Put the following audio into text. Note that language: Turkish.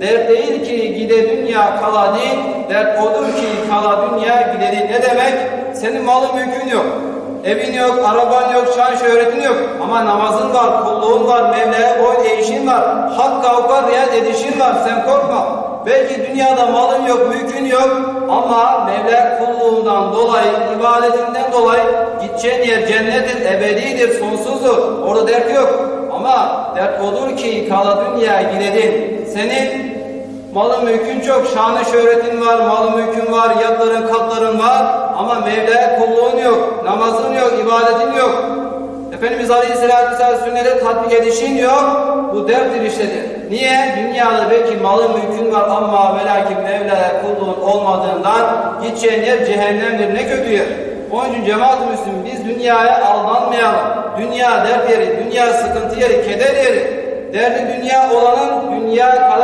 Dert değil ki gide dünya kala değil, dert odur ki kala dünya gide değil. Ne demek? Senin malın mülkün yok. Evin yok, araban yok, şan şöhretin yok. Ama namazın var, kulluğun var, Mevla'ya boyun eğişin var. Hak kavga riayet edişin var, sen korkma. Belki dünyada malın yok, mülkün yok ama Mevla kulluğundan dolayı, ibadetinden dolayı gideceğin yer cennettir, ebedidir, sonsuzdur. Orada dert yok. Ama dert odur ki kala dünya gidedin. Senin malın mülkün çok, şanı şöhretin var, malın mülkün var, yatların katların var ama Mevla kulluğun yok, namazın yok, ibadetin yok. Efendimiz Aleyhisselatü Vesselam sünnete tatbik edişin yok. Bu derttir iştedir. Niye? Dünyada belki malı mülkün var ama ve lakin Mevla'ya kulluğun olmadığından gideceğin yer cehennemdir. Ne kötü yer. Onun için cemaat-ı Müslüm biz dünyaya aldanmayalım. Dünya dert yeri, dünya sıkıntı yeri, keder yeri. Derdi dünya olanın dünya.